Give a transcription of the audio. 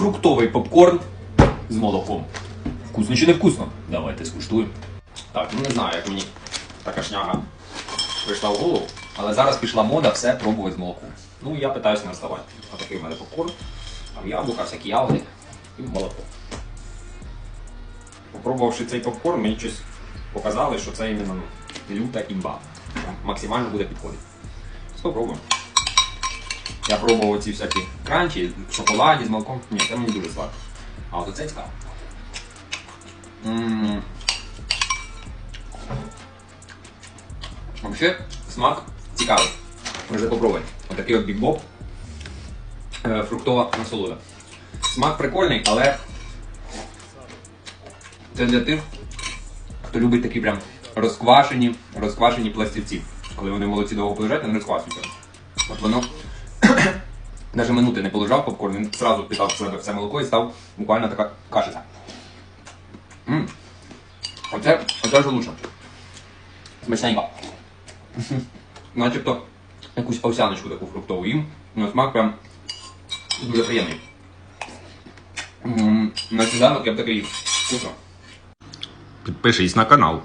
фруктовий попкорн з молоком. Вкусно чи не вкусно? Давайте скуштуємо. Так, ну не знаю, як мені така шняга прийшла в голову, але зараз пішла мода все пробувати з молоком. Ну я питаюся не вставати. Отакий в мене попкорн, там яблука, всякі ягоди і молоко. Попробувавши цей попкорн, мені щось показали, що це іменно люта імба. Максимально буде підходити. Спробуємо. Я пробував ці всякі кранчі, шоколаді з молоком. Ні, це мені дуже сладко. А от оце цікаво. Взагалі, смак цікавий. Можете попробувати. Отакий от бікбоп. Е, Фруктова насолода. Смак прикольний, але це для тих, хто любить такі прям розквашені, розквашені пластівці. Коли вони в молоці довго полежать, вони розквашуються. От воно навіть минути не полежав попкорн, він одразу питав в себе все молоко і став буквально така кашиця. Оце, оце вже лучше. Смачненько. Начебто якусь овсяночку таку фруктову їм. На смак прям дуже приємний. М, На сніданок я б такий. Вкусно. Підпишись на канал.